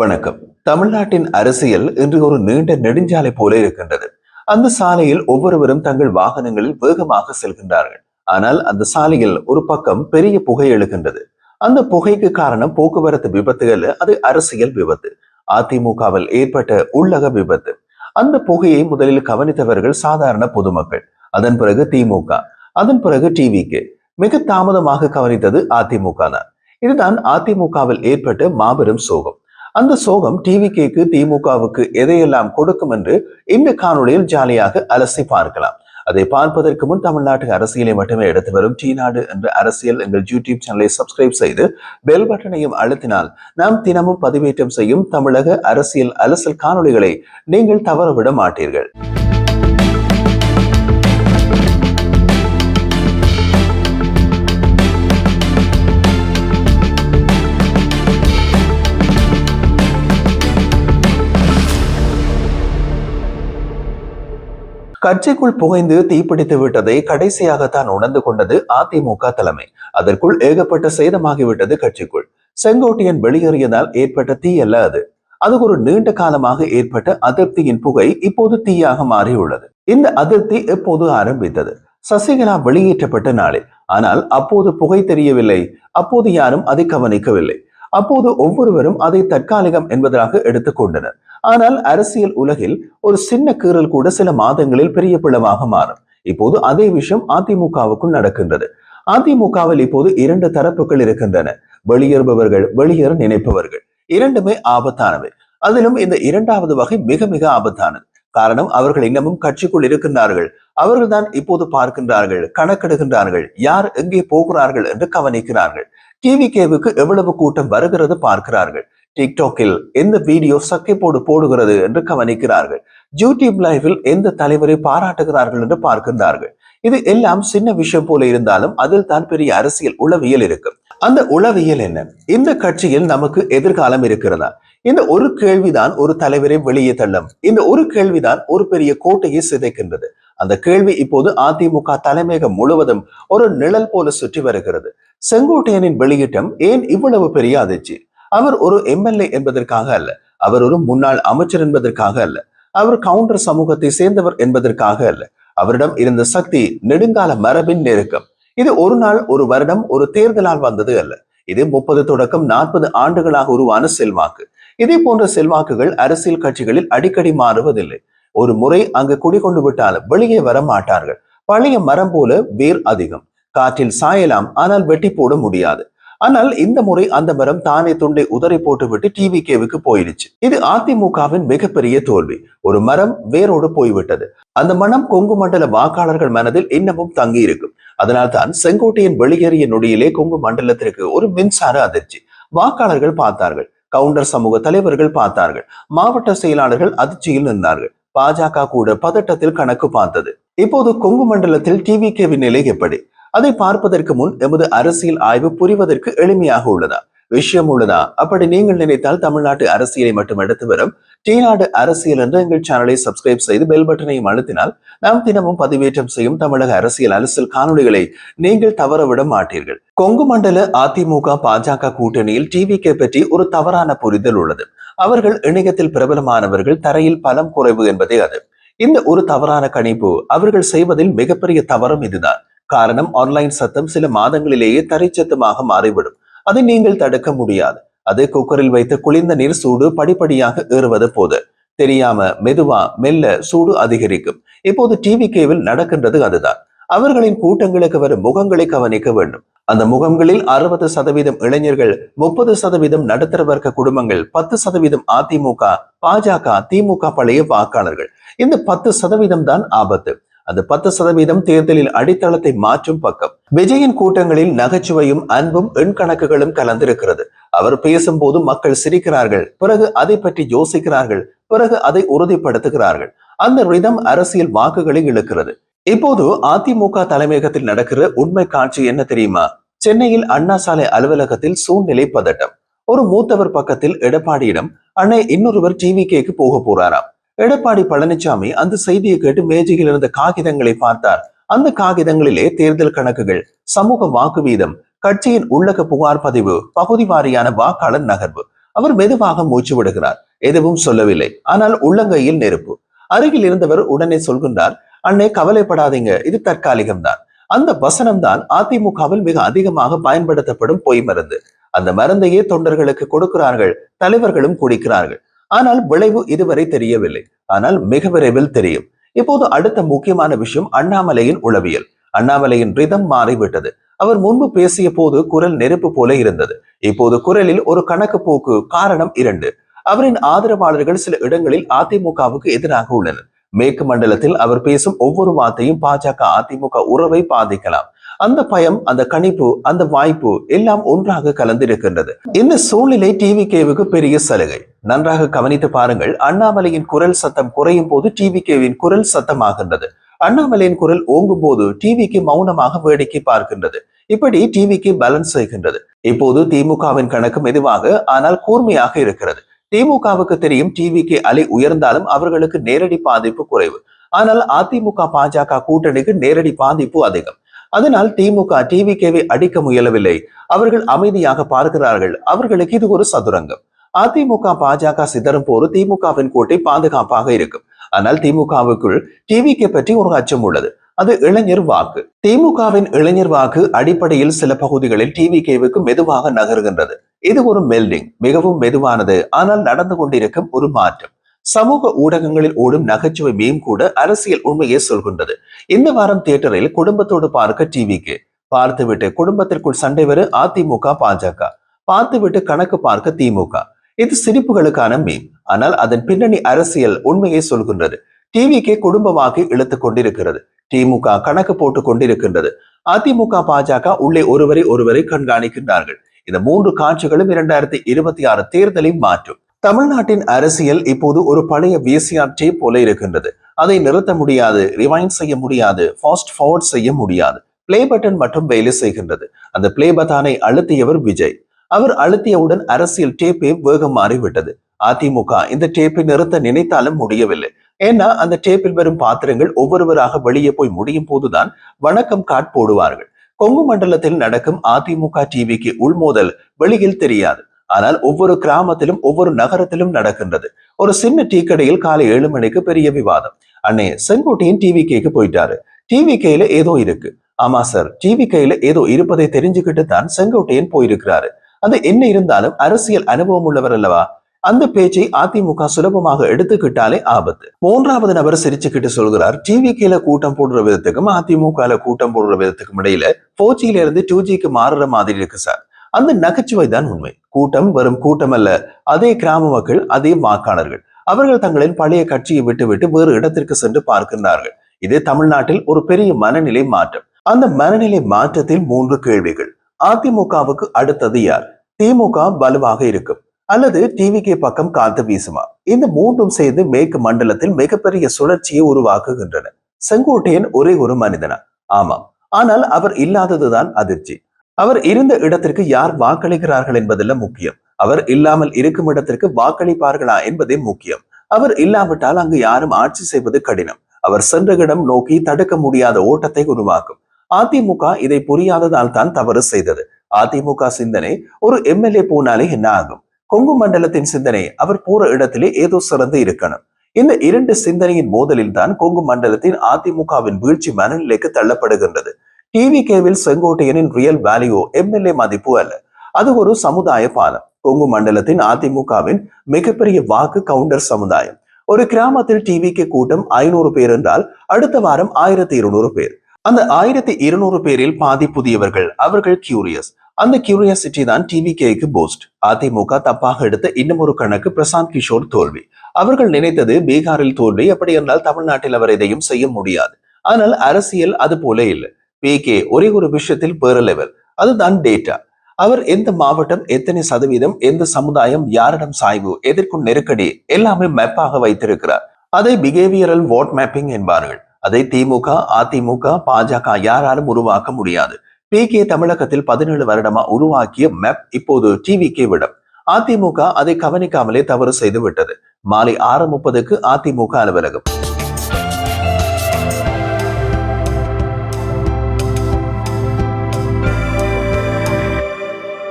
வணக்கம். தமிழ்நாட்டின் அரசியல் இன்று ஒரு நீண்ட நெடுஞ்சாலை போல இருக்கின்றது. அந்த சாலையில் ஒவ்வொருவரும் தங்கள் வாகனங்களில் வேகமாக செல்கின்றார்கள். ஆனால் அந்த சாலையில் ஒரு பக்கம் பெரிய புகை எழுகின்றது. அந்த புகைக்கு காரணம் போக்குவரத்து விபத்துகள் அது அரசியல் விபத்து. அதிமுகவில் ஏற்பட்ட உள்ளக விபத்து. அந்த புகையை முதலில் கவனித்தவர்கள் சாதாரண பொதுமக்கள். அதன் பிறகு திமுக அதன் பிறகு டிவிக்கு. மிக தாமதமாக கவனித்தது அதிமுக தான். இதுதான் அதிமுகவில் ஏற்பட்ட மாபெரும் சோகம். அந்த சோகம் டிவிகேக்கு திமுகவுக்கு எதையெல்லாம் கொடுக்கும் என்று இந்த காணொளியில் ஜாலியாக அலசி பார்க்கலாம். அதை பார்ப்பதற்கு முன் தமிழ்நாட்டு அரசியலை மட்டுமே எடுத்து வரும் டி நாடு என்ற அரசியல் எங்கள் யூடியூப் சேனலை சப்ஸ்கிரைப் செய்து பெல் பட்டனையும் அழுத்தினால் நாம் தினமும் பதிவேற்றம் செய்யும் தமிழக அரசியல் அலசல் காணொளிகளை நீங்கள் தவறவிட மாட்டீர்கள். கட்சிக்குள் புகைந்து தீப்பிடித்து விட்டதை கடைசியாகத்தான் உணர்ந்து கொண்டது அதிமுக தலைமை. அதற்குள் ஏகப்பட்ட சேதமாகிவிட்டது கட்சிக்குள். செங்கோட்டையன் வெளியேறியதால் ஏற்பட்ட தீ அல்ல அது. அது ஒரு நீண்ட காலமாக ஏற்பட்ட அதிருப்தியின் புகை இப்போது தீயாக மாறியுள்ளது. இந்த அதிருப்தி எப்போது ஆரம்பித்தது? சசிகலா வெளியேற்றப்பட்ட நாளில். ஆனால் அப்போது புகை தெரியவில்லை. அப்போது யாரும் அதை கவனிக்கவில்லை. அப்போது ஒவ்வொருவரும் அதை தற்காலிகம் என்பதாக எடுத்துக்கொண்டனர் ஆனால் அரசியல் உலகில் ஒரு சின்ன கீறல் கூட சில மாதங்களில் பெரிய பிளவாக மாறும். இப்போது அதே விஷயம் அதிமுகவுக்குள் நடக்கின்றது. அதிமுகவில் இப்போது இரண்டு தரப்புகள் இருக்கின்றன. வெளியேறுபவர்கள் வெளியேற நினைப்பவர்கள். இரண்டுமே ஆபத்தானவை. அதிலும் இந்த இரண்டாவது வகை மிக மிக ஆபத்தானது. காரணம் அவர்கள் இன்னமும் கட்சிக்குள் இருக்கின்றார்கள். அவர்கள்தான் இப்போது பார்க்கின்றார்கள் கணக்கெடுகின்றார்கள் யார் எங்கே போகிறார்கள் என்று கவனிக்கிறார்கள். டிவி கேவுக்கு எவ்வளவு கூட்டம் வருகிறது பார்க்கிறார்கள். டிக்டாக்கில் எந்த வீடியோ சக்கை போடு போடுகிறது என்று கவனிக்கிறார்கள். யூடியூப் லைவில் எந்த தலைவரை பாராட்டுகிறார்கள் என்று பார்க்கின்றார்கள். இது எல்லாம் சின்ன விஷயம் போல இருந்தாலும் அதில் தான் பெரிய அரசியல் உளவியல் இருக்கும். அந்த உளவியல் என்ன? இந்த கட்சியில் நமக்கு எதிர்காலம் இருக்கிறதா? இந்த ஒரு கேள்விதான் ஒரு தலைவரை வெளியே தள்ளும். இந்த ஒரு கேள்விதான் ஒரு பெரிய கோட்டையை சிதைக்கின்றது. அந்த கேள்வி இப்போது அதிமுக தலைமையகம் முழுவதும் ஒரு நிழல் போல சுற்றி வருகிறது. செங்கோட்டையனின் வெளியீட்டம் ஏன் இவ்வளவு பெரிய அதிர்ச்சி? அவர் ஒரு எம்எல்ஏ என்பதற்காக அல்ல. அவர் ஒரு முன்னாள் அமைச்சர் என்பதற்காக அல்ல. அவர் கவுண்டர் சமூகத்தை சேர்ந்தவர் என்பதற்காக அல்ல. அவரிடம் இருந்த சக்தி நெடுங்கால மரபின் நெருக்கம். இது ஒரு நாள் ஒரு வருடம் ஒரு தேர்தலால் வந்தது அல்ல. இது முப்பது தொடக்கம் நாற்பது ஆண்டுகளாக உருவான செல்வாக்கு. இதே போன்ற செல்வாக்குகள் அரசியல் கட்சிகளில் அடிக்கடி மாறுவதில்லை. ஒரு முறை அங்கு குடிகொண்டு விட்டால் வெளியே வர மாட்டார்கள். பழைய மரம் போல வேர் அதிகம். காற்றில் சாயலாம் ஆனால் வெட்டி போட முடியாது. ஆனால் இந்த முறை அந்த மரம் தானே துண்டை உதறி போட்டுவிட்டு டிவி கேவுக்கு போயிடுச்சு. இது அதிமுகவின் மிகப்பெரிய தோல்வி. ஒரு மரம் வேரோடு போய்விட்டது. அந்த மனம் கொங்கு மண்டல வாக்காளர்கள் மனதில் இன்னமும் தங்கி இருக்கும் அதனால் தான் செங்கோட்டையின் வெளியேறிய நொடியிலே கொங்கு மண்டலத்திற்கு ஒரு மின்சார அதிர்ச்சி. வாக்காளர்கள் பார்த்தார்கள். கவுண்டர் சமூக தலைவர்கள் பார்த்தார்கள். மாவட்ட செயலாளர்கள் அதிர்ச்சியில் நின்றார்கள். பாஜக கூட பதட்டத்தில் கணக்கு பார்த்தது. இப்போது கொங்கு மண்டலத்தில் டிவி கேவின் நிலை எப்படி? அதை பார்ப்பதற்கு முன் எமது அரசியல் ஆய்வு புரிவதற்கு எளிமையாக உள்ளதா? விஷயம் உள்ளதா? அப்படி நீங்கள் நினைத்தால் தமிழ்நாட்டு அரசியலை மட்டும் எடுத்து வரும். டீநாடு அரசியல் என்ற எங்கள் சேனலை சப்ஸ்கிரைப் செய்து பெல் பட்டனையும் அழுத்தினால் நாம் தினமும் பதிவேற்றம் செய்யும் தமிழக அரசியல் அரசியல் காணொலிகளை நீங்கள் தவறவிட மாட்டீர்கள். கொங்கு மண்டல அதிமுக பாஜக கூட்டணியில் டிவிகே பற்றி ஒரு தவறான புரிதல் உள்ளது. அவர்கள் இணையத்தில் பிரபலமானவர்கள் தரையில் பலம் குறைவு என்பதே அது. இந்த ஒரு தவறான கணிப்பு அவர்கள் செய்வதில் மிகப்பெரிய தவறும் இதுதான். காரணம் ஆன்லைன் சத்தம் சில மாதங்களிலேயே தரைச்சத்தமாக மாறிவிடும். அதை நீங்கள் தடுக்க முடியாது. அது குக்கரில் வைத்து குளிர்ந்த நீர் சூடு படிப்படியாக ஏறுவது போது தெரியாம மெதுவா மெல்ல சூடு அதிகரிக்கும். இப்போது டிவி கேவில் நடக்கின்றது அதுதான். அவர்களின் கூட்டங்களுக்கு வரும் முகங்களை கவனிக்க வேண்டும். அந்த முகங்களில் அறுபது சதவீதம் இளைஞர்கள் முப்பது சதவீதம் நடுத்தர வர்க்க குடும்பங்கள் பத்து சதவீதம் அதிமுக பாஜக திமுக பழைய வாக்காளர்கள். இந்த பத்து சதவீதம் தான் ஆபத்து. அந்த பத்து சதவீதம் தேர்தலில் அடித்தளத்தை மாற்றும் பக்கம். விஜயின் கூட்டங்களில் நகைச்சுவையும் அன்பும் எண் கணக்குகளும் கலந்திருக்கிறது. அவர் பேசும்போது மக்கள் சிரிக்கிறார்கள். பிறகு அதை பற்றி யோசிக்கிறார்கள். பிறகு அதை உறுதிப்படுத்துகிறார்கள். அந்த ரிதம் அரசியல் வாக்குகளை இழுக்கிறது. இப்போது அதிமுக தலைமையகத்தில் நடக்கிற உண்மை காட்சி என்ன தெரியுமா? சென்னையில் அண்ணா சாலை அலுவலகத்தில் சூழ்நிலை பதட்டம். ஒரு மூத்தவர் பக்கத்தில் எடப்பாடியிடம் அண்ணே இன்னொருவர் டிவி கேக்கு போக போறாராம். எடப்பாடி பழனிசாமி அந்த செய்தியை கேட்டு மேஜையில் இருந்த காகிதங்களை பார்த்தார். அந்த காகிதங்களிலே தேர்தல் கணக்குகள் சமூக வாக்கு வீதம் கட்சியின் உள்ளக புகார் பதிவு பகுதி வாரியான வாக்காளர் நகர்வு. அவர் மெதுவாக மூச்சு விடுகிறார். எதுவும் சொல்லவில்லை. ஆனால் உள்ளங்கையில் நெருப்பு. அருகில் இருந்தவர் உடனே சொல்கின்றார் அன்னை கவலைப்படாதீங்க. இது தற்காலிகம்தான். அந்த வசனம்தான் அதிமுகவில் மிக அதிகமாக பயன்படுத்தப்படும் பொய் மருந்து. அந்த மருந்தையே தொண்டர்களுக்கு கொடுக்கிறார்கள். தலைவர்களும் குடிக்கிறார்கள். ஆனால் விளைவு இதுவரை தெரியவில்லை. ஆனால் மிக விரைவில் தெரியும். இப்போது அடுத்த முக்கியமான விஷயம் அண்ணாமலையின் உளவியல். அண்ணாமலையின் ரிதம் மாறிவிட்டது. அவர் முன்பு பேசிய போது குரல் நெருப்பு போல இருந்தது. இப்போது குரலில் ஒரு கணக்கு போக்கு காரணம் இரண்டு. அவரின் ஆதரவாளர்கள் சில இடங்களில் அதிமுகவுக்கு எதிராக உள்ளனர். மேற்கு மண்டலத்தில் அவர் பேசும் ஒவ்வொரு வார்த்தையும் பாஜக அதிமுக உறவை பாதிக்கலாம். அந்த பயம் அந்த கணிப்பு அந்த வாய்ப்பு எல்லாம் ஒன்றாக கலந்திருக்கின்றது. இந்த சூழ்நிலை டிவி கேவுக்கு பெரிய சலுகை. நன்றாக கவனித்து பாருங்கள் அண்ணாமலையின் குரல் சத்தம் குறையும் போது டிவி கேவின் குரல் சத்தமாகின்றது. அண்ணாமலையின் குரல் ஓங்கும் போது டிவிக்கு மௌனமாக வேடிக்கை பார்க்கின்றது. இப்படி டிவிக்கு பேலன்ஸ் செய்கின்றது. இப்போது திமுகவின் கணக்கு மெதுவாக ஆனால் கூர்மையாக இருக்கிறது. திமுகவுக்கு தெரியும் டிவிக்கு அலை உயர்ந்தாலும் அவர்களுக்கு நேரடி பாதிப்பு குறைவு. ஆனால் அதிமுக பாஜக கூட்டணிக்கு நேரடி பாதிப்பு அதிகம். அதனால் திமுக டிவிகேவை அடிக்க முயலவில்லை. அவர்கள் அமைதியாக பார்க்கிறார்கள். அவர்களுக்கு இது ஒரு சதுரங்கம். அதிமுக பாஜக சிதறும் போது திமுகவின் கோட்டை பாதுகாப்பாக இருக்கும். ஆனால் திமுகவுக்குள் டிவிகே பற்றி ஒரு அச்சம் உள்ளது. அது இளைஞர் வாக்கு. திமுகவின் இளைஞர் வாக்கு அடிப்படையில் சில பகுதிகளில் டிவிகேவுக்கு மெதுவாக நகர்கின்றது. இது ஒரு மெல்டிங் மிகவும் மெதுவானது. ஆனால் நடந்து கொண்டிருக்கும் ஒரு மாற்றம். சமூக ஊடகங்களில் ஓடும் நகைச்சுவை மீம் கூட அரசியல் உண்மையை சொல்கின்றது. இந்த வாரம் தியேட்டரில் குடும்பத்தோடு பார்க்க டிவிக்கு பார்த்துவிட்டு குடும்பத்திற்குள் சண்டை வர அதிமுக பாஜக. பார்த்துவிட்டு கணக்கு பார்க்க திமுக. இது சிரிப்புகளுக்கான மீம் ஆனால் அதன் பின்னணி அரசியல் உண்மையை சொல்கின்றது. டிவிக்கு குடும்ப இழுத்துக் கொண்டிருக்கிறது. திமுக கணக்கு போட்டுக் கொண்டிருக்கின்றது. அதிமுக பாஜக உள்ளே ஒருவரை ஒருவரை கண்காணிக்கின்றார்கள். இந்த மூன்று காட்சிகளும் இரண்டாயிரத்தி இருபத்தி ஆறு தேர்தலை மாற்றும் தமிழ்நாட்டின் அரசியல் இப்போது ஒரு பழைய விசிஆர் டேப் போல இருக்கின்றது. அதை நிறுத்த முடியாது ரிவைண்ட் செய்ய முடியாது ஃபாஸ்ட் ஃபார்வர்ட் செய்ய முடியாது. பிளே பட்டன் மட்டும் வேலை செய்கின்றது. அந்த பிளே பட்டானை அழுத்தியவர் விஜய். அவர் அழுத்தியவுடன் அரசியல் டேப்பே வேகம் மாறிவிட்டது. அதிமுக இந்த டேப்பை நிறுத்த நினைத்தாலும் முடியவில்லை. ஏன்னா அந்த டேப்பில் வரும் பாத்திரங்கள் ஒவ்வொருவராக வெளியே போய் முடியும் போதுதான் வணக்கம் காட் போடுவார்கள். கொங்கு மண்டலத்தில் நடக்கும் அதிமுக டிவிக்கு உள்மோதல் வெளியில் தெரியாது. ஆனால் ஒவ்வொரு கிராமத்திலும் ஒவ்வொரு நகரத்திலும் நடக்கின்றது. ஒரு சின்ன டீ கடையில் காலை ஏழு மணிக்கு பெரிய விவாதம். அண்ணே செங்கோட்டையின் டிவி கேக்கு போயிட்டாரு. டிவி கையில ஏதோ இருக்கு. ஆமா சார் டிவி கையில ஏதோ இருப்பதை தெரிஞ்சுக்கிட்டு தான் செங்கோட்டையன் போயிருக்கிறாரு. அது என்ன இருந்தாலும் அரசியல் அனுபவம் உள்ளவர் அல்லவா? அந்த பேச்சை அதிமுக சுலபமாக எடுத்துக்கிட்டாலே ஆபத்து. மூன்றாவது நபர் சிரிச்சுக்கிட்டு சொல்கிறார் டிவி கேல கூட்டம் போடுற விதத்துக்கும் அதிமுக கூட்டம் போடுற விதத்துக்கும் இடையில போர் இருந்து டூ ஜிக்கு மாறுற மாதிரி இருக்கு சார். அந்த நகைச்சுவை தான் உண்மை. கூட்டம் வெறும் கூட்டம் அல்ல. அதே கிராம மக்கள் அதே வாக்காளர்கள். அவர்கள் தங்களின் பழைய கட்சியை விட்டு விட்டு வேறு இடத்திற்கு சென்று பார்க்கின்றார்கள். இது தமிழ்நாட்டில் ஒரு பெரிய மனநிலை மாற்றம். அந்த மனநிலை மாற்றத்தில் மூன்று கேள்விகள். அதிமுகவுக்கு அடுத்தது யார்? திமுக வலுவாக இருக்கும். அல்லது டிவிகே பக்கம் காத்து வீசுமா? இந்த மூன்றும் சேர்ந்து மேற்கு மண்டலத்தில் மிகப்பெரிய சுழற்சியை உருவாக்குகின்றன. செங்கோட்டையன் ஒரே ஒரு மனிதனா? ஆமாம். ஆனால் அவர் இல்லாததுதான் அதிர்ச்சி. அவர் இருந்த இடத்திற்கு யார் வாக்களிக்கிறார்கள் என்பதெல்லாம் முக்கியம். அவர் இல்லாமல் இருக்கும் இடத்திற்கு வாக்களிப்பார்களா என்பதே முக்கியம். அவர் இல்லாவிட்டால் அங்கு யாரும் ஆட்சி செய்வது கடினம். அவர் சென்ற இடம் நோக்கி தடுக்க முடியாத ஓட்டத்தை உருவாக்கும். அதிமுக இதை புரியாததால் தான் தவறு செய்தது. அதிமுக சிந்தனை ஒரு எம்எல்ஏ போனாலே என்ன ஆகும்? கொங்கு மண்டலத்தின் சிந்தனை அவர் போற இடத்திலே ஏதோ சிறந்து இருக்கணும். இந்த இரண்டு சிந்தனையின் மோதலில் தான் கொங்கு மண்டலத்தின் அதிமுகவின் வீழ்ச்சி மனநிலைக்கு தள்ளப்படுகின்றது. டிவி கேவில் செங்கோட்டையனின் ரியல் வேல்யூ எம்எல்ஏ மதிப்பு அல்ல. அது ஒரு சமுதாய பாலம். கொங்கு மண்டலத்தின் அதிமுகவின் மிகப்பெரிய வாக்கு கவுண்டர் சமுதாயம். ஒரு கிராமத்தில் டிவிக்கு கூட்டம் ஐநூறு பேர் என்றால் அடுத்த வாரம் ஆயிரத்தி இருநூறு பேர். அந்த ஆயிரத்தி இருநூறு பேரில் பாதி புதியவர்கள் அவர்கள் கியூரியஸ் அந்த கியூரியாசிட்டி தான் டிவி கேக்கு போஸ்ட் அதிமுக தப்பாக எடுத்த இன்னும் ஒரு கணக்கு பிரசாந்த் கிஷோர் தோல்வி. அவர்கள் நினைத்தது பீகாரில் தோல்வி அப்படி என்றால் தமிழ்நாட்டில் அவர் எதையும் செய்ய முடியாது. ஆனால் அரசியல் அது போல இல்லை. பி கே ஒரே ஒரு விஷயத்தில் பேர லெவல் அதுதான் டேட்டா அவர் எந்த மாவட்டம் எத்தனை சதவீதம் எந்த சமுதாயம் யாரிடம் சாய்வு எதிர்க்கும் நெருக்கடி எல்லாமே மேப்பாக வைத்திருக்கிறார். அதை பிஹேவியரல் வாட் மேப்பிங் என்பார்கள். அதை திமுக அதிமுக பாஜக யாராலும் உருவாக்க முடியாது. பி கே தமிழகத்தில் பதினேழு வருடமா உருவாக்கிய மேப் இப்போது டிவிக்கே விடம். அதிமுக அதை கவனிக்காமலே தவறு செய்து விட்டது. மாலை ஆறு முப்பதுக்கு அதிமுக அலுவலகம்.